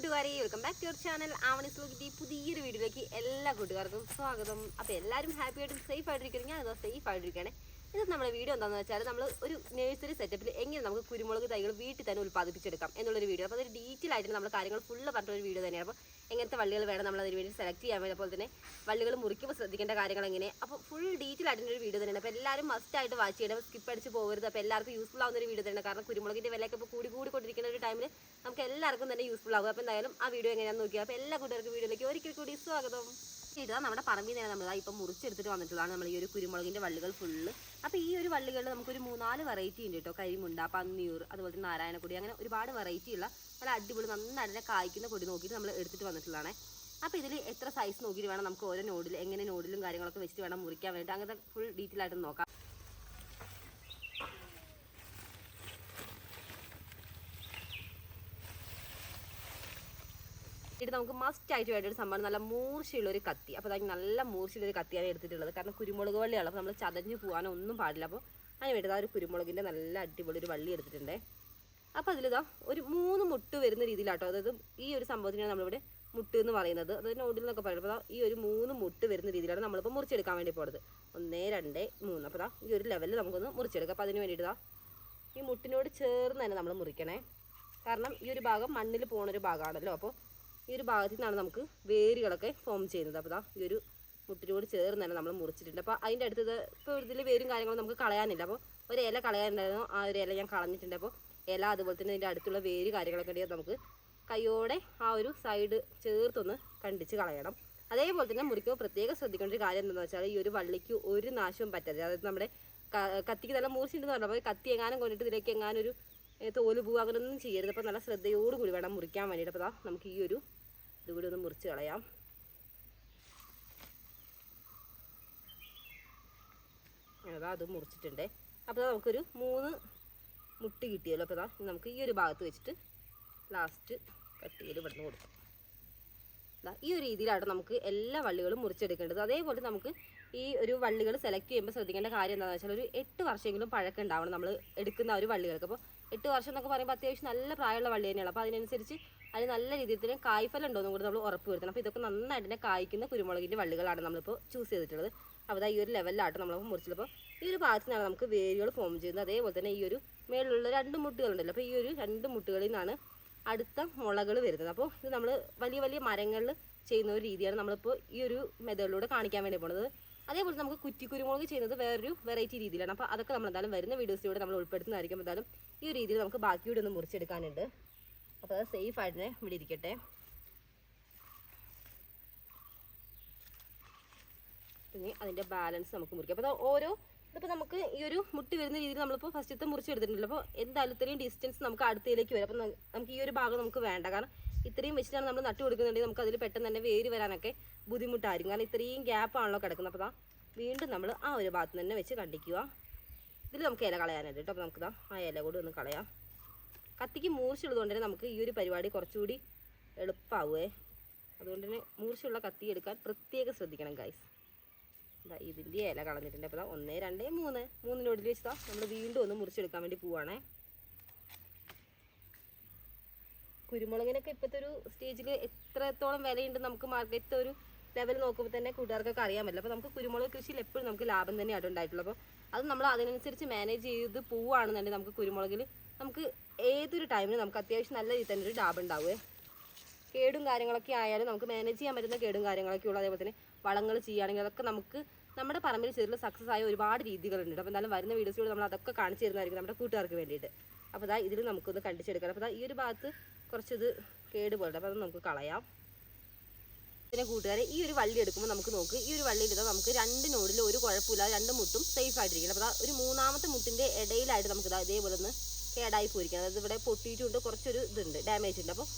കൂട്ടുകാരെ welcome back to your channel Avani സ്ലോഗിറ്റി പുതിയൊരു വീഡിയോയിലേക്ക് എല്ലാ കൂട്ടുകാർക്കും സ്വാഗതം. അപ്പോൾ എല്ലാവരും ഹാപ്പി ആയിട്ടും സേഫ് ആയിട്ടിരിക്കണമെങ്കിൽ അതോ സേഫ് ആയിട്ടിരിക്കണേ. ഇത് നമ്മുടെ വീഡിയോ എന്താണെന്ന് വെച്ചാൽ നമ്മൾ ഒരു നഴ്സറി സെറ്റപ്പിൽ എങ്ങനെ നമുക്ക് കുരുമുളക് തൈകൾ വീട്ടിൽ തന്നെ ഉൽപ്പാദിപ്പിച്ചെടുക്കാം എന്നുള്ളൊരു വീഡിയോ. അപ്പോൾ അതൊരു ഡീറ്റെയിൽ ആയിട്ട് നമ്മൾ കാര്യങ്ങൾ ഫുള്ള് പറഞ്ഞൊരു വീഡിയോ തന്നെയാണ്. അപ്പോൾ എങ്ങനത്തെ വള്ളികൾ വേണം നമ്മൾ അതിന് വേണ്ടി സെലക്ട് ചെയ്യാൻ വേണ്ടി അതുപോലെ തന്നെ വള്ളികൾ മുറിക്കുമ്പോൾ ശ്രദ്ധിക്കേണ്ട കാര്യങ്ങൾ എങ്ങനെ. അപ്പോൾ ഫുൾ ഡീറ്റെയിൽ ആയിട്ടുള്ള ഒരു വീഡിയോ തന്നെയാണ്. അപ്പോൾ എല്ലാവരും മസ്റ്റ് ആയിട്ട് വാച്ച് ചെയ്യണം. സ്കിപ്പ് അടിച്ച് പോകരുത്. അപ്പോൾ എല്ലാവർക്കും യൂസ്ഫുൾ ആവുന്ന ഒരു വീഡിയോ തന്നെയാണ്. കാരണം കുരുമുളകിന്റെ വിലയൊക്കെ ഇപ്പോൾ കൂടി കൂടി കൊണ്ടിരിക്കുന്ന ഒരു ടൈമിൽ നമുക്ക് എല്ലാവർക്കും തന്നെ യൂസ്ഫുൾ ആകും. അപ്പോൾ എന്തായാലും ആ വീഡിയോ എങ്ങനെയാണെന്ന് നോക്കിയാൽ അപ്പോൾ എല്ലാ കൂട്ടുകാർക്കും വീഡിയോയിലേക്ക് ഒരിക്കൽ കൂടി സ്വാഗതം. ഇതാ നമ്മുടെ പറമ്പിൽ നിന്ന് നമ്മൾ ഇപ്പം മുറിച്ചെടുത്തിട്ട് വന്നിട്ടുള്ളതാണ് നമ്മൾ ഈ ഒരു കുരുമുളകിന്റെ വള്ളികൾ ഫുള്ള് അപ്പോൾ ഈ ഒരു വള്ളികളിൽ നമുക്കൊരു മൂന്നാൽ വെറൈറ്റി ഉണ്ട് കേട്ടോ. കരിമുണ്ട പന്നിയൂർ അതുപോലെ തന്നെ നാരായണക്കൊടി അങ്ങനെ ഒരുപാട് വെറൈറ്റി ഉള്ള നല്ല അടിപൊളി നന്നായിട്ട് കായ്ക്കുന്ന കൊടി നോക്കിയിട്ട് നമ്മൾ എടുത്തിട്ട് വന്നിട്ടുള്ളതാണ്. അപ്പോൾ ഇതിൽ എത്ര സൈസ് നോക്കിയിട്ട് വേണം നമുക്ക് ഓരോ നോഡിൽ എങ്ങനെ നോഡിലും കാര്യങ്ങളൊക്കെ വെച്ചിട്ട് വേണം മുറിക്കാൻ വേണ്ടിയിട്ട്. അങ്ങനത്തെ ഫുൾ ഡീറ്റെയിൽ ആയിട്ട് നോക്കാം. ഇത് നമുക്ക് മസ്റ്റ് ആയിട്ട് വേണ്ട ഒരു സംഭവം നല്ല മൂർച്ചയുള്ള ഒരു കത്തി. അപ്പോൾ അതായത് നല്ല മൂർച്ചയുള്ള ഒരു കത്തിയാണ് എടുത്തിട്ടുള്ളത്. കാരണം കുരുമുളക് വള്ളിയാണ് അപ്പോൾ നമ്മൾ ചതഞ്ഞ് പോകാനോ ഒന്നും പാടില്ല. അപ്പോൾ അതിന് വേണ്ടി ആ ഒരു കുരുമുളകിന്റെ നല്ല അടിപൊളി ഒരു വള്ളി എടുത്തിട്ടുണ്ടേ. അപ്പോൾ അതിലിതാ ഒരു മൂന്ന് മുട്ട് വരുന്ന രീതിയിലാട്ടോ. അതായത് ഈ ഒരു സംഭവത്തിനാണ് നമ്മളിവിടെ മുട്ട് എന്ന് പറയുന്നത്. അതായത് നോഡിൽ നിന്നൊക്കെ പറയുമ്പോൾ ദാ ഈ ഒരു മൂന്ന് മുട്ട് വരുന്ന രീതിയിലാണ് നമ്മളിപ്പോൾ മുറിച്ചെടുക്കാൻ വേണ്ടി പോണത്. ഒന്ന് രണ്ട് മൂന്ന്. അപ്പോൾ ഈ ഒരു ലെവലിൽ നമുക്കൊന്ന് മുറിച്ചെടുക്കാം. അപ്പോൾ അതിന് വേണ്ടിയിട്ട് ഈ മുട്ടിനോട് ചേർന്ന് തന്നെ നമ്മൾ മുറിക്കണേ. കാരണം ഈ ഒരു ഭാഗം മണ്ണിൽ പോണൊരു ഭാഗമാണല്ലോ. അപ്പോൾ ഈ ഒരു ഭാഗത്തു നിന്നാണ് നമുക്ക് വേരുകളൊക്കെ ഫോം ചെയ്യുന്നത്. അപ്പോൾ ഇതാ ഈ ഒരു മുട്ടിനോട് ചേർന്ന് തന്നെ നമ്മൾ മുറിച്ചിട്ടുണ്ട്. അപ്പോൾ അതിന്റെ അടുത്തത് ഇപ്പോൾ ഇതിൽ വേരും കാര്യങ്ങളും നമുക്ക് കളയാനില്ല. അപ്പോൾ ഒരു ഇല കളയാനുണ്ടായിരുന്നു. ആ ഒരു ഇല ഞാൻ കളഞ്ഞിട്ടുണ്ട്. അപ്പോൾ ഇല അതുപോലെ തന്നെ ഇതിന്റെ അടുത്തുള്ള വേര് കാര്യങ്ങളൊക്കെ ഉണ്ടെങ്കിൽ നമുക്ക് കൈയോടെ ആ ഒരു സൈഡ് ചേർത്തൊന്ന് കണ്ടിച്ച് കളയണം. അതേപോലെ തന്നെ മുറിക്കുമ്പോൾ പ്രത്യേകം ശ്രദ്ധിക്കേണ്ട ഒരു കാര്യം എന്താണെന്ന് വെച്ചാൽ ഈ ഒരു വള്ളിക്ക് ഒരു നാശവും പറ്റരുത്. അതായത് നമ്മുടെ കത്തിക്ക് നല്ല മൂർച്ചിട്ടുണ്ടെന്ന് പറഞ്ഞാൽ അപ്പോൾ കത്തി എങ്ങാനും കൊണ്ടിട്ട് ഇതിലേക്ക് എങ്ങാനും ഒരു തോൽ പൂവ് അങ്ങനെയൊന്നും ചെയ്യരുത്. അപ്പോൾ നല്ല ശ്രദ്ധയോടുകൂടി വേണം മുറിക്കാൻ വേണ്ടിയിട്ട്. അപ്പോൾ നമുക്ക് ഈ ഒരു ഇത് കൂടി ഒന്ന് മുറിച്ച് കളയാം. അതാ അത് മുറിച്ചിട്ടുണ്ട്. അപ്പോൾ നമുക്കൊരു മൂന്ന് മുട്ടി കിട്ടിയല്ലോ. അപ്പോൾ ഇതാ നമുക്ക് ഈ ഒരു ഭാഗത്ത് വെച്ചിട്ട് ലാസ്റ്റ് കട്ട് ചെയ്ത് ഇവിടുന്ന് കൊടുക്കാം. ഈ ഒരു രീതിയിലാണ് നമുക്ക് എല്ലാ വള്ളികളും മുറിച്ചെടുക്കേണ്ടത്. അതേപോലെ നമുക്ക് ഈ ഒരു വള്ളികൾ സെലക്ട് ചെയ്യുമ്പോൾ ശ്രദ്ധിക്കേണ്ട കാര്യം എന്താണെന്ന് വെച്ചാൽ ഒരു എട്ട് വർഷമെങ്കിലും പഴക്കം ഉണ്ടാവണം നമ്മൾ എടുക്കുന്ന ഒരു വള്ളികൾക്ക്. അപ്പോൾ എട്ട് വർഷം എന്നൊക്കെ പറയുമ്പോൾ അത്യാവശ്യം നല്ല പ്രായമുള്ള വള്ളി തന്നെയാണ്. അപ്പോൾ അതിനനുസരിച്ച് അതിന് നല്ല രീതിയിൽ തന്നെ കായ്ഫലം ഉണ്ടോ എന്നും കൂടി നമ്മൾ ഉറപ്പ് വരുത്തണം. അപ്പോൾ ഇതൊക്കെ നന്നായിട്ട് തന്നെ കായ്ക്കുന്ന കുരുമുളകിന്റെ വള്ളികളാണ് നമ്മളിപ്പോൾ ചൂസ് ചെയ്തിട്ടുള്ളത്. അപ്പോൾ ഈ ഒരു ലെവലിലാട്ടോ നമ്മളിപ്പോൾ മുറിച്ചത് അപ്പോൾ ഈ ഒരു ഭാഗത്തു നമുക്ക് വേരുകൾ ഫോം ചെയ്യുന്നത്. അതേപോലെ തന്നെ ഈ ഒരു മേളിലുള്ള രണ്ട് മുട്ടുകളുണ്ടല്ലോ. അപ്പോൾ ഈ ഒരു രണ്ട് മുട്ടുകളിൽ നിന്നാണ് അടുത്ത മുളകൾ വരുന്നത്. അപ്പോൾ ഇത് നമ്മൾ വലിയ വലിയ മരങ്ങളിൽ ചെയ്യുന്ന ഒരു രീതിയാണ് നമ്മളിപ്പോൾ ഈ ഒരു മെത്തേഡിലൂടെ കാണിക്കാൻ വേണ്ടി പോണത്. അതേപോലെ നമുക്ക് കുറ്റി കുരുമുളക് ചെയ്യുന്നത് വേറൊരു വെറൈറ്റി രീതിയിലാണ്. അപ്പോൾ അതൊക്കെ നമ്മൾ എന്തായാലും വരുന്ന വീഡിയോസിലൂടെ നമ്മൾ ഉൾപ്പെടുത്തുന്നതായിരിക്കും. എന്തായാലും ഈ ഒരു രീതിയിൽ നമുക്ക് ബാക്കിയോടെ ഒന്ന് മുറിച്ചെടുക്കാനുണ്ട്. അപ്പോൾ അത് സേഫ് ആയിട്ട് ഇവിടെ ഇരിക്കട്ടെ. പിന്നെ അതിന്റെ ബാലൻസ് നമുക്ക് മുറിക്കാം. അപ്പോൾ ഓരോ ഇതിപ്പോൾ നമുക്ക് ഈ ഒരു മുട്ടി വരുന്ന രീതിയിൽ നമ്മളിപ്പോൾ മുറിച്ച് മുറിച്ചെടുത്തിട്ടുണ്ടല്ലോ അപ്പോൾ എന്തായാലും ഇത്രയും ഡിസ്റ്റൻസ് നമുക്ക് അടുത്തേക്ക് വരും. അപ്പോൾ നമുക്ക് ഈ ഒരു ഭാഗം നമുക്ക് വേണ്ട. കാരണം ഇത്രയും വെച്ചിട്ടാണ് നമ്മൾ നട്ടു കൊടുക്കുന്നുണ്ടെങ്കിൽ നമുക്ക് അതിൽ പെട്ടെന്ന് തന്നെ വേര് വരാനൊക്കെ ബുദ്ധിമുട്ടായിരിക്കും. കാരണം ഇത്രയും ഗ്യാപ്പ് ആണല്ലോ കിടക്കുന്നത്. അപ്പോൾ വീണ്ടും നമ്മൾ ആ ഒരു ഭാഗത്ത് തന്നെ വെച്ച് കണ്ടിക്കുക. ഇതിൽ നമുക്ക് ഇല കളയാനായിട്ട് കേട്ടോ അപ്പോൾ നമുക്ക് ദാ ആ ഇല കൂടി ഒന്ന് കളയാം. കത്തിക്ക് മൂർച്ചയുള്ളത് തന്നെ നമുക്ക് ഈ ഒരു പരിപാടി കുറച്ചുകൂടി എളുപ്പമാവുമേ അതുകൊണ്ട് തന്നെ മൂർച്ചയുള്ള കത്തി എടുക്കാൻ പ്രത്യേകം ശ്രദ്ധിക്കണം ഗൈസ് ഇതാ ഇതിന്റെ ഇല കളഞ്ഞിട്ടുണ്ട്. അപ്പോൾ ഒന്ന് രണ്ട് മൂന്ന്. മൂന്ന് വെച്ചതാ നമ്മൾ വീണ്ടും ഒന്ന് മുറിച്ചെടുക്കാൻ വേണ്ടി പോവാണേ. കുരുമുളകിനൊക്കെ ഇപ്പോഴത്തെ ഒരു സ്റ്റേജിൽ എത്രത്തോളം വിലയുണ്ട് നമുക്ക് മാർക്കറ്റ് ഒരു ലെവൽ നോക്കുമ്പോൾ തന്നെ കൂട്ടുകാർക്കൊക്കെ അറിയാൻ പറ്റില്ല അപ്പോൾ നമുക്ക് കുരുമുളക് കൃഷിയിൽ എപ്പോഴും നമുക്ക് ലാഭം തന്നെയാണ് ഉണ്ടായിട്ടുള്ളത് അപ്പോൾ അത് നമ്മൾ അതിനനുസരിച്ച് മാനേജ് ചെയ്ത് പോവുകയാണെന്നുണ്ടെങ്കിൽ നമുക്ക് കുരുമുളകിൽ നമുക്ക് ഏതൊരു ടൈമിലും നമുക്ക് അത്യാവശ്യം നല്ല രീതിയിൽ തന്നെ ഒരു ലാഭം ഉണ്ടാവുക കേടും കാര്യങ്ങളൊക്കെ ആയാലും നമുക്ക് മാനേജ് ചെയ്യാൻ പറ്റുന്ന കേടും കാര്യങ്ങളൊക്കെ ഉള്ള. അതേപോലെ തന്നെ വളങ്ങൾ ചെയ്യുകയാണെങ്കിൽ അതൊക്കെ നമുക്ക് നമ്മുടെ പറമ്പിൽ ചെയ്തിട്ടുള്ള സക്സസ് ആയ ഒരുപാട് രീതികളുണ്ട്. അപ്പോൾ എന്തായാലും വരുന്ന വീഡിയോസിലൂടെ നമ്മൾ അതൊക്കെ കാണിച്ചു തരുന്നതായിരിക്കും നമ്മുടെ കൂട്ടുകാർക്ക് വേണ്ടിയിട്ട്. അപ്പോൾ അതാ ഇതിൽ നമുക്കൊന്ന് കണ്ടിച്ചെടുക്കണം അപ്പോൾ ഈ ഒരു ഭാഗത്ത് കുറച്ചിത് കേട് പോലെ അപ്പോൾ അത് നമുക്ക് കളയാം. പിന്നെ കൂട്ടുകാരെ ഈ ഒരു വള്ളി എടുക്കുമ്പോൾ നമുക്ക് നോക്ക്. ഈ ഒരു വള്ളിയിൽ ഇതാ നമുക്ക് രണ്ട് നോഡിൽ ഒരു കുഴപ്പമില്ല രണ്ട് മുട്ടും സേഫ് ആയിട്ടിരിക്കണം അപ്പോൾ ഒരു മൂന്നാമത്തെ മുട്ടിന്റെ ഇടയിലായിട്ട് നമുക്ക് ഇതാ ഇതേപോലെ ഒന്ന് കേടായി പോയിരിക്കുന്നത് അതായത് ഇവിടെ പൊട്ടിയിട്ടുണ്ട് കുറച്ചൊരു ഇതുണ്ട് ഡാമേജ് ഉണ്ട്. അപ്പോൾ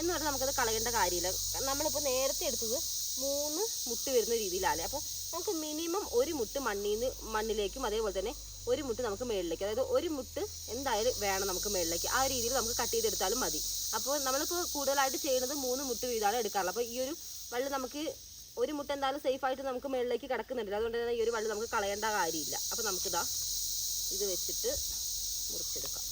എന്ന് പറഞ്ഞാൽ നമുക്കത് കളയേണ്ട കാര്യമില്ല. നമ്മളിപ്പോൾ നേരത്തെ എടുത്തത് മൂന്ന് മുട്ട് വരുന്ന രീതിയിലാണ്. അപ്പോൾ നമുക്ക് മിനിമം ഒരു മുട്ട് മണ്ണിൽ നിന്ന് മണ്ണിലേക്കും അതേപോലെ തന്നെ ഒരു മുട്ട് നമുക്ക് മേളിലേക്ക് അതായത് ഒരു മുട്ട് എന്തായാലും വേണം നമുക്ക് മേളിലേക്ക്. ആ രീതിയിൽ നമുക്ക് കട്ട് ചെയ്തെടുത്താലും മതി. അപ്പോൾ നമ്മളിപ്പോൾ കൂടുതലായിട്ട് ചെയ്യുന്നത് മൂന്ന് മുട്ട് വീതമാണ് എടുക്കാറുള്ളത്. അപ്പോൾ ഈ ഒരു വള്ളി നമുക്ക് ഒരു മുട്ട് എന്തായാലും സേഫ് ആയിട്ട് നമുക്ക് മേളിലേക്ക് കിടക്കുന്നുണ്ട് അതുകൊണ്ട് തന്നെ ഈ ഒരു വള്ളി നമുക്ക് കളയേണ്ട കാര്യമില്ല. അപ്പോൾ നമുക്കിതാ ഇത് വെച്ചിട്ട് മുറിച്ചെടുക്കാം.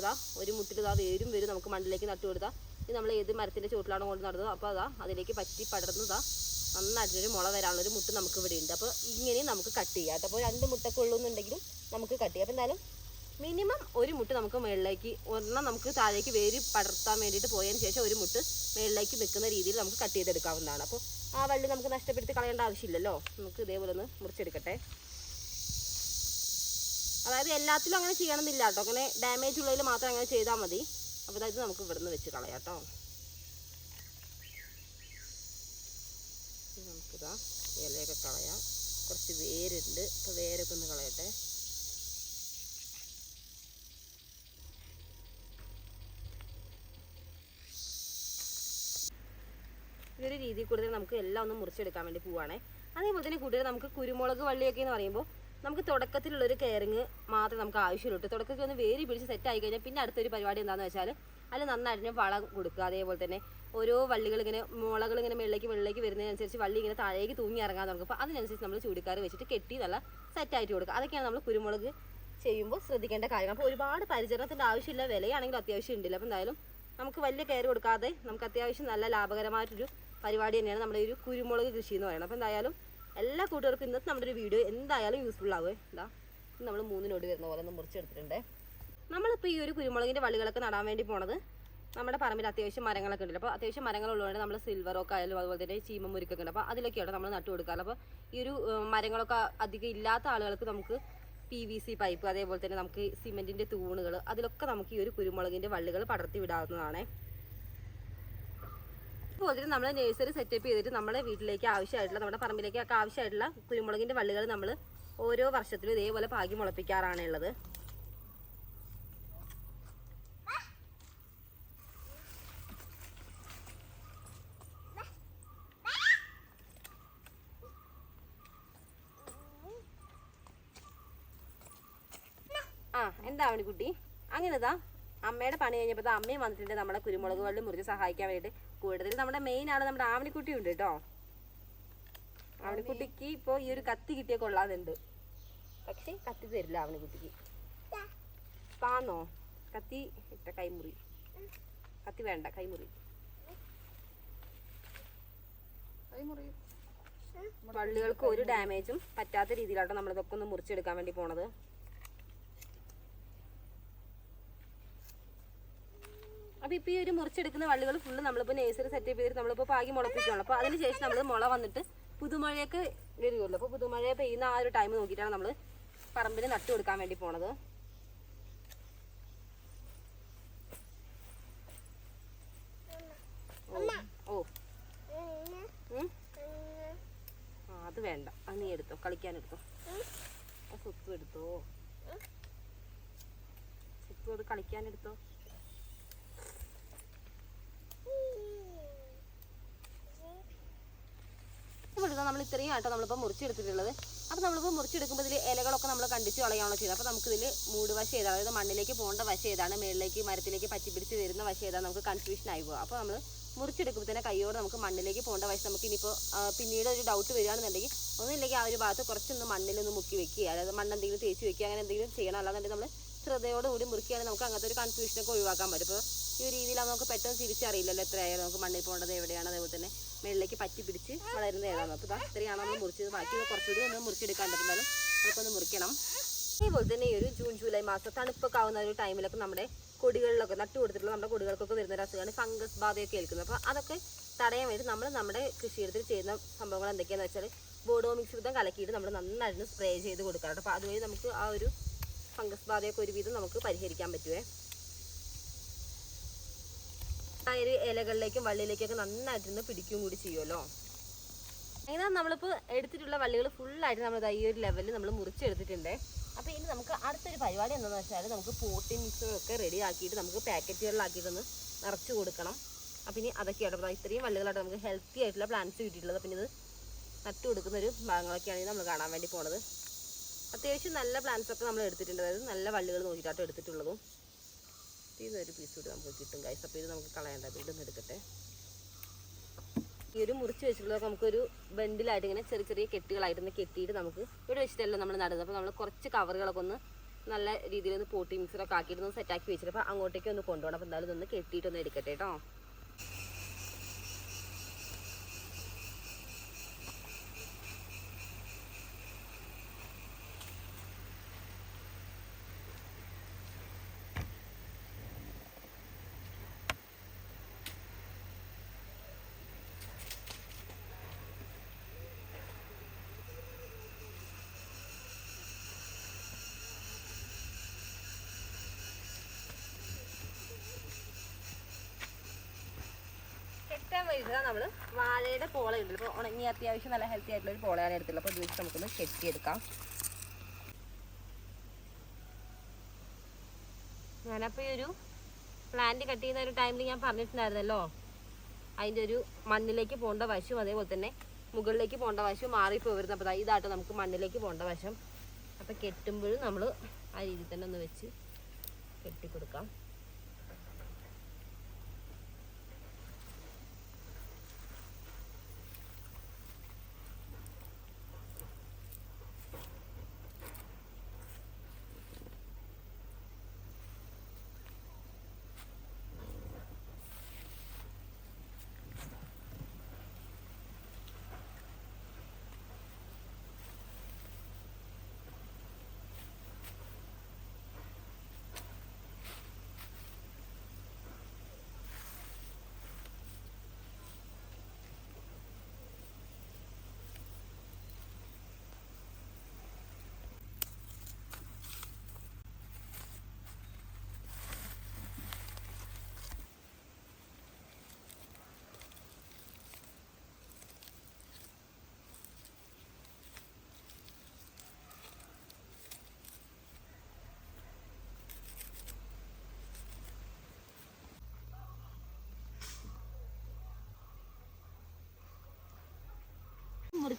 ഇതാ ഒരു മുട്ടിൽ ഇതാ വേരും വരും നമുക്ക് മണ്ണിലേക്ക് നട്ടു കൊടുത്താൽ ഇത് നമ്മൾ ഏത് മരത്തിന്റെ ചുവട്ടിലാണോ കൊണ്ട് നടന്നത്? അപ്പോൾ അതാ അതിലേക്ക് പറ്റി പടർന്നതാ. നന്നായിട്ടൊരു മുള വരാനുള്ളൊരു മുട്ട് നമുക്ക് ഇവിടെ ഉണ്ട്. അപ്പോൾ ഇങ്ങനെയും നമുക്ക് കട്ട് ചെയ്യാം. അപ്പോൾ രണ്ട് മുട്ടൊക്കെ ഉള്ളൂന്നുണ്ടെങ്കിലും നമുക്ക് കട്ട് ചെയ്യാം. അപ്പോൾ എന്തായാലും മിനിമം ഒരു മുട്ട് നമുക്ക് മുകളിലേക്ക് ഒരെണ്ണം നമുക്ക് താഴേക്ക് വേര് പടർത്താൻ വേണ്ടിയിട്ട് പോയതിന് ശേഷം ഒരു മുട്ട് മുകളിലേക്ക് നിൽക്കുന്ന രീതിയിൽ നമുക്ക് കട്ട് ചെയ്തെടുക്കാവുന്നതാണ്. അപ്പോൾ ആ വള്ളി നമുക്ക് നഷ്ടപ്പെടുത്തി കളയേണ്ട ആവശ്യമില്ലല്ലോ. നമുക്ക് ഇതേപോലെ ഒന്ന് മുറിച്ചെടുക്കട്ടെ. അതായത് എല്ലാത്തിലും അങ്ങനെ ചെയ്യണമെന്നില്ല കേട്ടോ. അങ്ങനെ ഡാമേജ് ഉള്ളതിൽ മാത്രം അങ്ങനെ ചെയ്താൽ മതി. അപ്പോൾ അതായത് നമുക്ക് ഇവിടുന്ന് വെച്ച് കളയാം കേട്ടോ. നമുക്കിതാ ഇലയൊക്കെ കളയാം. കുറച്ച് വേരുണ്ട്. അപ്പോൾ വേരൊക്കെ ഒന്ന് കളയട്ടെ. ഇതൊരു രീതിയിൽ കൂടുതൽ നമുക്ക് എല്ലാം ഒന്ന് മുറിച്ചെടുക്കാൻ വേണ്ടി പോവാണേ. അതേപോലെ തന്നെ കൂടുതൽ നമുക്ക് കുരുമുളക് വള്ളിയൊക്കെ എന്ന് പറയുമ്പോൾ നമുക്ക് തുടക്കത്തിലുള്ളൊരു കെയറിങ് മാത്രമേ നമുക്ക് ആവശ്യമുള്ളൂ. തുടക്കത്തിൽ ഒന്ന് വേരി പിടിച്ച് സെറ്റ് ആയി കഴിഞ്ഞാൽ പിന്നെ അടുത്തൊരു പരിപാടി എന്താണെന്ന് വെച്ചാൽ അതിൽ നന്നായിട്ട് വളം കൊടുക്കുക. അതേപോലെ തന്നെ ഓരോ വള്ളികൾ ഇങ്ങനെ മുളകൾ ഇങ്ങനെ മുകളിലേക്ക് മുകളിലേക്ക് വരുന്നതിനനുസരിച്ച് വള്ളി ഇങ്ങനെ താഴേക്ക് തൂങ്ങി ഇറങ്ങാൻ തുടങ്ങും. അപ്പോൾ അതിനനുസരിച്ച് നമ്മൾ ചൂടിക്കാർ വെച്ചിട്ട് കെട്ടി നല്ല സെറ്റായിട്ട് കൊടുക്കുക. അതൊക്കെയാണ് നമ്മൾ കുരുമുളക് ചെയ്യുമ്പോൾ ശ്രദ്ധിക്കേണ്ട കാര്യങ്ങൾ. അപ്പോൾ ഒരുപാട് പരിചരണത്തിന്റെ ആവശ്യമില്ല. വിലയാണെങ്കിലും അത്യാവശ്യം ഉണ്ടല്ലോ. അപ്പോൾ എന്തായാലും നമുക്ക് വലിയ കെയർ കൊടുക്കാതെ നമുക്ക് അത്യാവശ്യം നല്ല ലാഭകരമായിട്ടൊരു പരിപാടി തന്നെയാണ് നമ്മുടെ ഒരു കുരുമുളക് കൃഷി എന്ന് പറയുന്നത്. അപ്പോൾ എന്തായാലും എല്ലാ കൂട്ടുകാർക്കും ഇന്നത്തെ നമ്മുടെ ഒരു വീഡിയോ എന്തായാലും യൂസ്ഫുൾ ആവുമേ എന്താ നമ്മൾ മൂന്നിനോട് വരുന്ന പോലെ ഒന്ന് മുറിച്ചെടുത്തിട്ടുണ്ട് നമ്മളിപ്പോൾ ഈ ഒരു കുരുമുളകിന്റെ വള്ളികളൊക്കെ നടാൻ വേണ്ടി പോണത് നമ്മുടെ പറമ്പിൽ അത്യാവശ്യം മരങ്ങളൊക്കെ ഉണ്ടല്ലോ അപ്പോൾ അത്യാവശ്യം മരങ്ങളുള്ളതുകൊണ്ട് നമ്മൾ സിൽവർ ഒക്കെ ആയാലും അതുപോലെ തന്നെ ചീമ മുരുക്കൊക്കെ ഉണ്ട്. അപ്പോൾ അതിലൊക്കെയാണ് നമ്മൾ നട്ടു കൊടുക്കാറ്. അപ്പോൾ ഈ ഒരു മരങ്ങളൊക്കെ അധികം ഇല്ലാത്ത ആളുകൾക്ക് നമുക്ക് പി വി സി പൈപ്പ് അതേപോലെ തന്നെ നമുക്ക് സിമെന്റിന്റെ തൂണുകൾ അതിലൊക്കെ നമുക്ക് ഈ ഒരു കുരുമുളകിന്റെ വള്ളികൾ പടർത്തി വിടാവുന്നതാണ്. അതുപോലെ തന്നെ നമ്മൾ നേഴ്സറി സെറ്റപ്പ് ചെയ്തിട്ട് നമ്മുടെ വീട്ടിലേക്ക് ആവശ്യമായിട്ടുള്ള നമ്മുടെ പറമ്പിലേക്കൊക്കെ ആവശ്യമായിട്ടുള്ള കുരുമുളകിന്റെ വള്ളികൾ നമ്മൾ ഓരോ വർഷത്തിലും ഇതേപോലെ പാകി മുളപ്പിക്കാറാണ് ഉള്ളത്. ആ എന്താ കുട്ടി അങ്ങനെതാ. അമ്മയുടെ പണി കഴിഞ്ഞപ്പോൾ അമ്മയും വന്നിട്ടുണ്ട് നമ്മളെ കുരുമുളക് വള്ളി മുറിച്ച് സഹായിക്കാൻ വേണ്ടിയിട്ട്. കൂടുതൽ. നമ്മുടെ മെയിൻ ആണ്. നമ്മുടെ ആവണിക്കുട്ടി ഉണ്ട് കേട്ടോ. ആവണിക്കുട്ടിക്ക് ഇപ്പോൾ ഈ ഒരു കത്തി കിട്ടിയ കൊള്ളാതുണ്ട് പക്ഷേ കത്തി തരില്ല ആവണിക്കുട്ടിക്ക്. പാന്നോ? കത്തി ഇട്ട കൈമുറി. കത്തി വേണ്ട കൈമുറി. വള്ളികൾക്ക് ഒരു ഡാമേജും പറ്റാത്ത രീതിയിലാട്ടോ നമ്മളിതൊക്കെ ഒന്ന് മുറിച്ചെടുക്കാൻ വേണ്ടി പോണത്. അപ്പോൾ ഇപ്പോൾ ഈ ഒരു മുറിച്ചെടുക്കുന്ന വള്ളികൾ ഫുള്ള് നമ്മളിപ്പോൾ നേഴ്സറി സെറ്റ് അപ്പ് ചെയ്തിട്ട് നമ്മളിപ്പോൾ പാകി മുളപ്പിക്കുകയാണ് അപ്പോൾ അതിന് ശേഷം നമ്മൾ മുള വന്നിട്ട് പുതുമഴയൊക്കെ വരുമല്ലോ അപ്പോൾ പുതുമഴ പെയ്യുന്ന ആ ഒരു ടൈം നോക്കിയിട്ടാണ് നമ്മൾ പറമ്പിൽ നട്ടു കൊടുക്കാൻ വേണ്ടി പോണത്. ഓ. ഓ ആ അത് വേണ്ട. അത് നീ എടുത്തോ. കളിക്കാൻ എടുത്തോ. ആ സ്വത്ത് എടുത്തോ. സ്വത്ത് അത് കളിക്കാൻ എടുത്തോ. ഇവിടുന്ന് നമ്മൾ ഇത്രയും ആട്ടോ നമ്മളിപ്പോൾ മുറിച്ചെടുത്തിട്ടുള്ളത്. അപ്പോൾ നമ്മളിപ്പോൾ മുറിച്ചെടുക്കുമ്പോൾ ഇതിൽ ഇലകളൊക്കെ നമ്മൾ കണ്ടിച്ച് കളയാണോ ചെയ്തത്. അപ്പോൾ നമുക്കിതിൽ മൂട് വശ ഏതാണ് അതായത് മണ്ണിലേക്ക് പോകേണ്ട വശ ഏതാണ്? മേളിലേക്ക് മരത്തിലേക്ക് പറ്റിപ്പിടിച്ച് വരുന്ന വശ ഏതാണ്? നമുക്ക് കൺഫ്യൂഷൻ ആയി പോകും അപ്പോൾ നമ്മൾ മുറിച്ചെടുക്കുമ്പോൾ തന്നെ കൈയോട് നമുക്ക് മണ്ണിലേക്ക് പോകേണ്ട വശം നമുക്ക് ഇനിയിപ്പോൾ പിന്നീട് ഒരു ഡൗട്ട് വരികയാണെന്നുണ്ടെങ്കിൽ ഒന്നുമില്ലെങ്കിൽ ആ ഒരു ഭാഗത്ത് കുറച്ചൊന്ന് മണ്ണിലൊന്ന് മുക്കി വെക്കുക. അതായത് മണ്ണെന്തെങ്കിലും തേച്ച് വെക്കുക അങ്ങനെ എന്തെങ്കിലും ചെയ്യണം. അല്ലാന്നുണ്ടെങ്കിൽ നമ്മൾ ശ്രദ്ധയോടുകൂടി മുറിക്കുകയാണെങ്കിൽ നമുക്ക് അങ്ങനത്തെ ഒരു കൺഫ്യൂഷനൊക്കെ ഒഴിവാക്കാൻ പറ്റും. ഇപ്പോൾ ഈ ഒരു രീതിയിലാകുമ്പോൾ നമുക്ക് പെട്ടെന്ന് തിരിച്ചറിയില്ലല്ലോ എത്രയായാലും നമുക്ക് മണ്ണിൽ പോകേണ്ടത് എവിടെയാണ് അതേപോലെ തന്നെ മേളിലേക്ക് പറ്റി പിടിച്ച് വളരുന്ന ഏതാണ് അപ്പോൾ ഇതാ ഇത്രയാണ് നമ്മൾ മുറിച്ചത്. ബാക്കി കുറച്ചുകൂടി ഒന്ന് മുറിച്ചെടുക്കാണ്ടിരുന്നാലും അതൊക്കെ ഒന്ന് മുറിക്കണം. അതേപോലെ തന്നെ ഈ ഒരു ജൂൺ ജൂലൈ മാസം തണുപ്പൊക്കെ ആവുന്ന ഒരു ടൈമിലൊക്കെ നമ്മുടെ കൊടികളിലൊക്കെ നട്ടു കൊടുത്തിട്ടുള്ള നമ്മുടെ കൊടികൾക്കൊക്കെ വരുന്ന ഒരു അസുഖമാണ് ഫംഗസ് ബാധയൊക്കെ ഏൽക്കുന്നത്. അപ്പോൾ അതൊക്കെ തടയാൻ വേണ്ടി നമ്മൾ നമ്മുടെ കൃഷിയിടത്തിൽ ചെയ്യുന്ന സംഭവങ്ങൾ എന്തൊക്കെയാണെന്ന് വെച്ചാൽ ബോഡോമിക്സ് വിധം കലക്കിയിട്ട് നമ്മൾ നന്നായിട്ട് സ്പ്രേ ചെയ്ത് കൊടുക്കാറുണ്ട്. അപ്പോൾ അതുവഴി നമുക്ക് ആ ഒരു ഫംഗസ് ബാധയൊക്കെ ഒരുവിധം നമുക്ക് പരിഹരിക്കാൻ പറ്റുമേ ഒരു ഇലകളിലേക്കും വള്ളിയിലേക്കൊക്കെ നന്നായിട്ടൊന്ന് പിടിക്കുകയും കൂടി ചെയ്യുമല്ലോ അങ്ങനെ നമ്മളിപ്പോൾ എടുത്തിട്ടുള്ള വള്ളികൾ ഫുള്ളായിട്ട് നമ്മൾ ഈ ഒരു ലെവലിൽ നമ്മൾ മുറിച്ചെടുത്തിട്ടുണ്ട്. അപ്പോൾ ഇനി നമുക്ക് അടുത്തൊരു പരിപാടി എന്താണെന്ന് വെച്ചാൽ നമുക്ക് പോട്ടി റെഡി ആക്കിയിട്ട് നമുക്ക് പാക്കറ്റുകളിലാക്കിയിട്ടൊന്ന് നിറച്ച് കൊടുക്കണം. അപ്പം ഇനി അതൊക്കെയാണ് അപ്പോൾ ഇത്രയും വള്ളികളായിട്ട് നമുക്ക് ഹെൽത്തി ആയിട്ടുള്ള പ്ലാന്റ്സ് കിട്ടിയിട്ടുള്ളത്. പിന്നെ ഇത് നട്ടു കൊടുക്കുന്ന ഒരു ഭാഗങ്ങളൊക്കെയാണ് നമ്മൾ കാണാൻ വേണ്ടി പോണത്. അത്യാവശ്യം നല്ല പ്ലാന്റ്സ് ഒക്കെ നമ്മൾ എടുത്തിട്ടുണ്ട്. അതായത് നല്ല വള്ളികൾ നോക്കിയിട്ടാണ് എടുത്തിട്ടുള്ളതും. ഇതിൽ ഒരു പീസ് കൂടി നമുക്ക് കിട്ടും ഗൈസ് അപ്പോൾ ഇത് നമുക്ക് കളയണ്ട. വീണ്ടും എടുക്കട്ടെ. ഈ ഒരു മുറിച്ച് വെച്ചിട്ടുള്ളത് നമുക്കൊരു ബണ്ടിലായിട്ട് ഇങ്ങനെ ചെറിയ ചെറിയ കെട്ടുകളായിട്ടൊന്ന് കെട്ടിയിട്ട് നമുക്ക് ഇവിടെ വെച്ചിട്ടല്ലോ നമ്മൾ നടുന്നത്. അപ്പോൾ നമ്മൾ കുറച്ച് കവറുകളൊക്കെ ഒന്ന് നല്ല രീതിയിൽ ഒന്ന് പോട്ടി മിക്സറൊക്കെ ആക്കിയിട്ട് ഒന്ന് സെറ്റാക്കി വെച്ചിട്ട് അപ്പോൾ അങ്ങോട്ടേക്ക് ഒന്ന് കൊണ്ടുപോകണം അപ്പോൾ എന്തായാലും ഇതൊന്ന് കെട്ടിയിട്ടൊന്ന് എടുക്കട്ടെ കേട്ടോ. ചെയ്യാൻ വേണ്ടിയിട്ടാണ് നമ്മൾ വാഴയുടെ പോള ഉണ്ട് ഇപ്പോൾ ഉണങ്ങി അത്യാവശ്യം നല്ല ഹെൽത്തി ആയിട്ടുള്ള ഒരു പോളയാണ് എടുത്തുള്ളത് അപ്പോൾ ഇത് വെച്ച് നമുക്കൊന്ന് കെട്ടിയെടുക്കാം. ഞാനപ്പോൾ ഈ ഒരു പ്ലാന്റ് കട്ട് ചെയ്യുന്ന ഒരു ടൈമിൽ ഞാൻ പറഞ്ഞിട്ടുണ്ടായിരുന്നല്ലോ. അതിന്റെ ഒരു മണ്ണിലേക്ക് പോകേണ്ട വശവും അതേപോലെ തന്നെ മുകളിലേക്ക് പോകേണ്ട വശവും മാറിപ്പോയി അപ്പോൾ ഇതാട്ടോ നമുക്ക് മണ്ണിലേക്ക് പോകേണ്ട വശം. അപ്പോൾ കെട്ടുമ്പോഴും നമ്മൾ ആ രീതിയിൽ തന്നെ ഒന്ന് വെച്ച് കെട്ടിക്കൊടുക്കാം.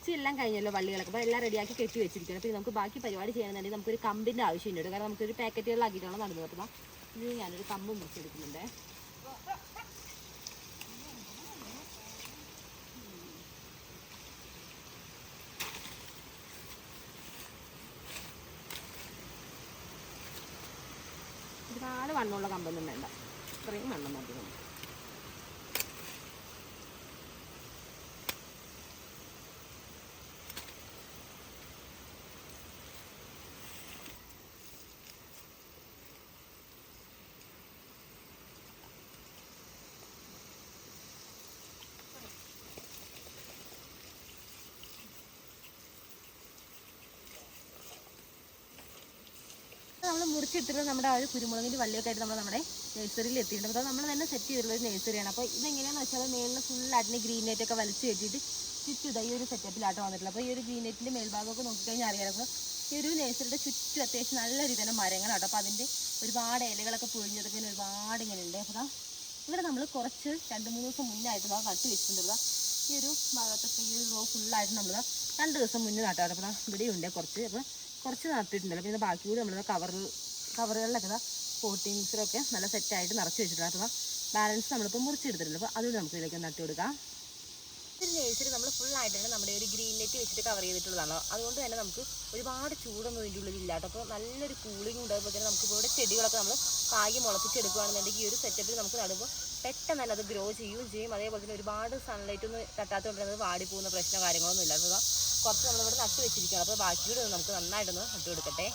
മുറിച്ച് എല്ലാം കഴിഞ്ഞല്ലോ വള്ളികളൊക്കെ അപ്പോൾ എല്ലാം റെഡിയാക്കി കെട്ടി വെച്ചിരിക്കണം അപ്പോൾ നമുക്ക് ബാക്കി പരിപാടി ചെയ്യണമെന്നുണ്ടെങ്കിൽ നമുക്കൊരു കമ്പിന്റെ ആവശ്യം ഉണ്ട് കാരണം നമുക്കൊരു പാക്കറ്റുകളാക്കിയിട്ടാണ് നടന്നത്. അപ്പോൾ ഇത് ഞാനൊരു കമ്പ് മുറിച്ചെടുക്കുന്നുണ്ട്. ഒരുപാട് വണ്ണമുള്ള കമ്പൊന്നും വേണ്ട. ഇത്രയും വണ്ണം മതി നമുക്ക്. നമ്മൾ മുറിച്ചിട്ടിട്ട് നമ്മുടെ ആ ഒരു കുരുമുളകിന്റെ വള്ളിയൊക്കെ ആയിട്ട് നമ്മൾ നമ്മുടെ നഴ്സറിയിൽ എത്തിയിട്ടുണ്ട്. അപ്പോൾ നമ്മൾ തന്നെ സെറ്റ് ചെയ്തിട്ടുള്ള ഒരു നഴ്സറിയാണ് അപ്പോൾ ഇതെങ്ങനെയാണെന്ന് വെച്ചാൽ മേളിൽ ഫുള്ളായിട്ട് ഗ്രീൻ നെറ്റ് ഒക്കെ വലിച്ചു കെട്ടിയിട്ട് ചുറ്റും ഇതാ ഈ ഒരു സെറ്റപ്പിലാട്ടോ വന്നിട്ടുള്ളത്. അപ്പോൾ ഈ ഒരു ഗ്രീൻ നെറ്റിന്റെ മേൽഭാഗമൊക്കെ നോക്കിക്കഴിഞ്ഞാൽ അറിയാമല്ലോ ഈ ഒരു നഴ്സറിയുടെ ചുറ്റും അത്യാവശ്യം നല്ല രീതിയിൽ തന്നെ മരങ്ങളാട്ടോ അപ്പോൾ അതിന്റെ ഒരുപാട് ഇലകളൊക്കെ പൊഴിഞ്ഞതൊക്കെ ഇങ്ങനെ ഒരുപാട് ഇങ്ങനെ ഉണ്ട്. അപ്പോൾ ഇവിടെ നമ്മൾ കുറച്ച് രണ്ട് മൂന്ന് ദിവസം മുന്നായിട്ട് നമ്മൾ നട്ട് വെച്ചിട്ടുണ്ട്. ഈ ഒരു ഭാഗത്തൊക്കെ ഈ ഒരു റോ ഫുള്ളായിട്ട് നമ്മൾ രണ്ട് ദിവസം മുന്നേ നട്ടാട്ടോ അപ്പോൾ ഇവിടെയുണ്ട് കുറച്ച്. അപ്പോൾ കുറച്ച് നട്ടിട്ടുണ്ടല്ലോ പിന്നെ ബാക്കി കൂടി നമ്മൾ കവറിൽ കവറുകളിലൊക്കെ ദാ പോട്ടിംഗ് മിക്സറൊക്കെ നല്ല സെറ്റായിട്ട് നിറച്ച് വെച്ചിട്ടുണ്ട് അപ്പോൾ ബാലൻസ് നമ്മളിപ്പോൾ മുറിച്ചെടുത്തിട്ടുണ്ട്. അപ്പോൾ അതുകൂടി നമുക്ക് ഇതിലേക്ക് നട്ടി കൊടുക്കാം ഒരു നേഴ്സറി നമ്മൾ ഫുൾ തന്നെ നമ്മുടെ ഒരു ഗ്രീൻ നെറ്റ് വെച്ചിട്ട് കവർ ചെയ്തിട്ടുള്ളതാണ്. അതുകൊണ്ട് തന്നെ നമുക്ക് ഒരുപാട് ചൂടൊന്നും ഇതിന്റെ ഉള്ളിൽ അപ്പോൾ നല്ലൊരു കൂളിംഗ് ഉണ്ട്. അതുപോലെ തന്നെ നമുക്ക് ഇവിടെ ചെടികളൊക്കെ നമ്മൾ കായി മുളപ്പിച്ചെടുക്കുകയാണെന്നുണ്ടെങ്കിൽ ഈ ഒരു സെറ്റപ്പിൽ നമുക്ക് നടുമ്പോൾ പെട്ടെന്ന് തന്നെ അത് ഗ്രോ ചെയ്യുകയും ചെയ്യും. അതേപോലെ തന്നെ ഒരുപാട് സൺലൈറ്റ് ഒന്നും തട്ടാത്തതുകൊണ്ട് തന്നെ വാടി പോകുന്ന പ്രശ്നം കാര്യങ്ങളൊന്നും ഇല്ല. അപ്പോൾ കുറച്ച് നമ്മളിവിടെ നട്ട് വെച്ചിരിക്കുകയാണ്. അപ്പോൾ ബാക്കിയുടെ നമുക്ക് നന്നായിട്ടൊന്ന് നട്ട് കൊടുക്കട്ടെ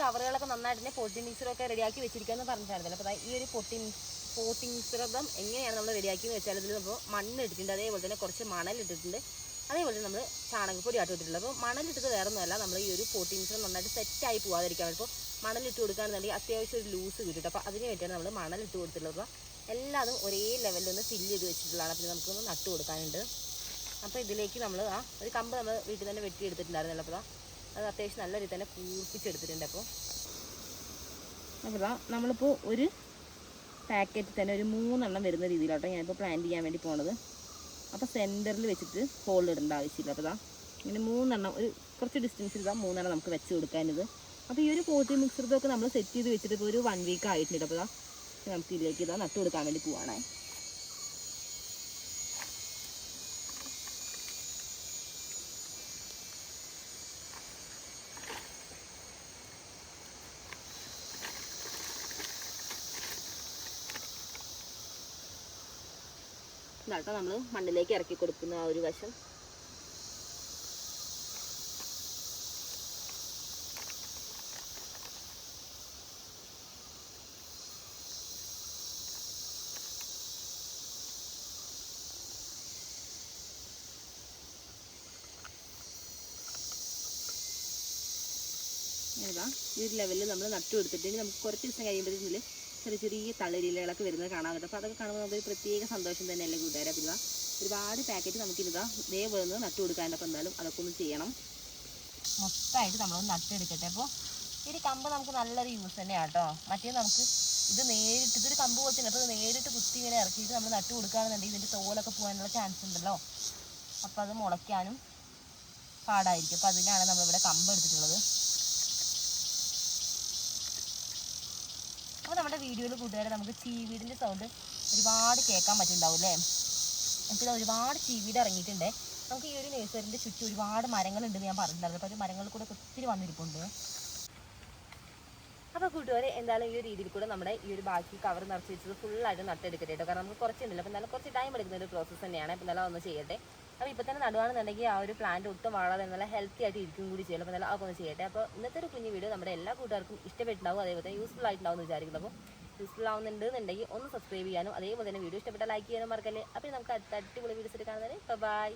കവറുകളൊക്കെ നന്നായിട്ട് തന്നെ പൊട്ടി മിക്സറൊക്കെ റെഡിയാക്കി വെച്ചിരിക്കാമെന്ന് പറഞ്ഞിട്ടായിരുന്നു. അപ്പോൾ ഈ ഒരു പൊട്ടി മിക്സറം എങ്ങനെയാണ് നമ്മൾ റെഡിയാക്കി എന്ന് വെച്ചാൽ ഇതിൽ നമ്മൾ മണ്ണ് ഇട്ടിട്ടുണ്ട്. അതേപോലെ തന്നെ കുറച്ച് മണൽ ഇട്ടിട്ടുണ്ട്. അതേപോലെ നമ്മൾ ചാണകപ്പൊടി ആട്ടി അപ്പോൾ മണലിട്ടത് വേറെ ഒന്നുമല്ല നമ്മൾ ഈ ഒരു പോട്ടിംഗ് മിശ്രം നന്നായിട്ട് സെറ്റായി പോകാതിരിക്കാൻ ഇപ്പോൾ മണലിട്ട് കൊടുക്കുകയാണെന്നുണ്ടെങ്കിൽ അത്യാവശ്യം ഒരു ലൂസ് കിട്ടും അപ്പോൾ അതിന് വേണ്ടിയാണ് നമ്മൾ മണലിട്ട് കൊടുത്തിട്ടുള്ളത്. എല്ലാതും ഒരേ ലെവലിൽ ഒന്ന് ഫില്ല് ചെയ്ത് വെച്ചിട്ടുള്ളതാണ്. അപ്പോൾ നമുക്കൊന്ന് നട്ട് കൊടുക്കാനുണ്ട്. അപ്പോൾ ഇതിലേക്ക് നമ്മൾ ആ ഒരു കമ്പ് നമ്മൾ വീട്ടിൽ തന്നെ വെട്ടി വെട്ടിയെടുത്തിട്ടുണ്ടായിരുന്നല്ലോ അപ്പോൾ അത് അത്യാവശ്യം നല്ല രീതിയിൽ തന്നെ കൂർപ്പിച്ചെടുത്തിട്ടുണ്ട് അപ്പോൾ. അപ്പോൾ നമ്മളിപ്പോൾ ഒരു പാക്കറ്റ് തന്നെ ഒരു മൂന്നെണ്ണം വരുന്ന രീതിയിലാട്ടോ ഞാനിപ്പോൾ പ്ലാന്റ് ചെയ്യാൻ വേണ്ടി പോണത്. അപ്പോൾ സെന്ററിൽ വെച്ചിട്ട് ഹോൾ ഇടേണ്ട ആവശ്യമില്ല. അപ്പോൾ ഇതാ ഇങ്ങനെ മൂന്നെണ്ണം ഒരു കുറച്ച് ഡിസ്റ്റൻസിൽ ഇതാ മൂന്നെണ്ണം നമുക്ക് വെച്ച് കൊടുക്കാനിത് അപ്പോൾ ഈ ഒരു പോട്ടി മിക്സറൊക്കെ നമ്മൾ സെറ്റ് ചെയ്ത് വെച്ചിട്ട് ഇപ്പോൾ ഒരു വൺ വീക്ക് ആയിട്ടുണ്ട്. അപ്പോൾ ഇതാ നമുക്ക് ഇതിലേക്ക് ഇതാ നട്ട് കൊടുക്കാൻ വേണ്ടി പോവാണേ. ഇതാട്ടോ നമ്മൾ മണ്ണിലേക്ക് ഇറക്കി കൊടുക്കുന്ന ആ ഒരു വശം. ഇതാ ഈ ഒരു ലെവലിൽ നമ്മൾ നട്ടു കൊടുത്തിട്ട് ഇനി നമുക്ക് കുറച്ച് ദിവസം കഴിയുമ്പോഴത്തേക്കിൽ ചെറിയ ചെറിയ തളിരിലകളൊക്കെ വരുന്നത് കാണാൻ പറ്റും. അപ്പോൾ അതൊക്കെ കാണുമ്പോൾ നമുക്കൊരു പ്രത്യേക സന്തോഷം തന്നെയല്ലേ കൂട്ടുകാരെ? പിന്നെ ഒരുപാട് പാക്കറ്റ് നമുക്കിതാ ഇതേ ഒന്ന് നട്ടു അപ്പോൾ എന്തായാലും അതൊക്കെ ഒന്ന് ചെയ്യണം. മൊത്തമായിട്ട് നമ്മളൊന്ന് നട്ടെടുക്കട്ടെ. അപ്പോൾ ഒരു കമ്പ് നമുക്ക് നല്ലൊരു യൂസ് തന്നെയാണ് കേട്ടോ മറ്റേ നമുക്ക് ഇത് നേരിട്ട് ഇതൊരു കമ്പ് പോലെ തന്നെ അപ്പോൾ നേരിട്ട് കുത്തി ഇങ്ങനെ ഇറക്കിയിട്ട് നമ്മൾ നട്ടു കൊടുക്കുകയാണെന്നുണ്ടെങ്കിൽ ഇതിന്റെ തോലൊക്കെ പോകാനുള്ള ചാൻസ് ഉണ്ടല്ലോ. അപ്പോൾ അത് മുളയ്ക്കാനും പാടായിരിക്കും. അപ്പോൾ അതിനാണ് നമ്മളിവിടെ കമ്പ് എടുത്തിട്ടുള്ളത് അപ്പോൾ നമ്മുടെ വീഡിയോയിൽ കൂട്ടുകാരെ നമുക്ക് ചീവീടിന്റെ സൗണ്ട് ഒരുപാട് കേൾക്കാൻ പറ്റുന്നുണ്ടാവും അല്ലേ എനിക്ക് ഒരുപാട് ചീവീട് ഇറങ്ങിയിട്ടുണ്ട്. നമുക്ക് ഈ ഒരു നേഴ്സറിന്റെ ചുറ്റും ഒരുപാട് മരങ്ങളുണ്ടെന്ന് ഞാൻ പറഞ്ഞിട്ടുണ്ടായിരുന്നു. അപ്പോൾ മരങ്ങളിൽ കൂടെ ഒത്തിരി വന്നിരിപ്പുണ്ട്. അപ്പോൾ കൂട്ടുകാരെ എന്തായാലും ഈ ഒരു രീതിയിൽ കൂടെ നമ്മുടെ ഈ ഒരു ബാക്കി കവർ നിറച്ച് വെച്ചത് ഫുള്ളായിട്ട് നട്ടെടുക്കട്ടെ കേട്ടോ. കാരണം നമുക്ക് കുറച്ച് കുറച്ചുണ്ടല്ലോ അപ്പോൾ നല്ല കുറച്ച് ടൈം എടുക്കുന്ന ഒരു പ്രോസസ്സ് തന്നെയാണ്. അപ്പോൾ എന്തായാലും ഒന്ന് ചെയ്യട്ടെ. അപ്പോൾ ഇപ്പോൾ തന്നെ നടുവാണെന്നുണ്ടെങ്കിൽ ആ ഒരു പ്ലാന്റ് ഒട്ടും വളരാതെ നല്ല ഹെൽത്തി ആയിട്ട് ഇരിക്കും കൂടി ചെയ്യണം. അപ്പോൾ എന്തായാലും അതൊക്കെ ഒന്ന് ചെയ്യട്ടെ. അപ്പോൾ ഇന്നത്തെ ഒരു കുഞ്ഞു വീഡിയോ നമ്മുടെ എല്ലാ കൂട്ടുകാർക്കും ഇഷ്ടപ്പെട്ടുണ്ടാവും അതേപോലെ യൂസ്ഫുൾ ആയിട്ടുണ്ടാവും എന്ന് വിചാരിക്കുന്നു. അപ്പോൾ യൂസ്ഫുൾ എന്നുണ്ടെങ്കിൽ ഒന്ന് സബ്സ്ക്രൈബ് ചെയ്യാനും അതേപോലെ തന്നെ വീഡിയോ ഇഷ്ടപ്പെട്ടാൽ ലൈക്ക് ചെയ്യാനും മറക്കല്ലേ. അപ്പോൾ നമുക്ക് അടുത്ത അടിപൊളി വീഡിയോസ് കാണുന്നതിന് ബൈ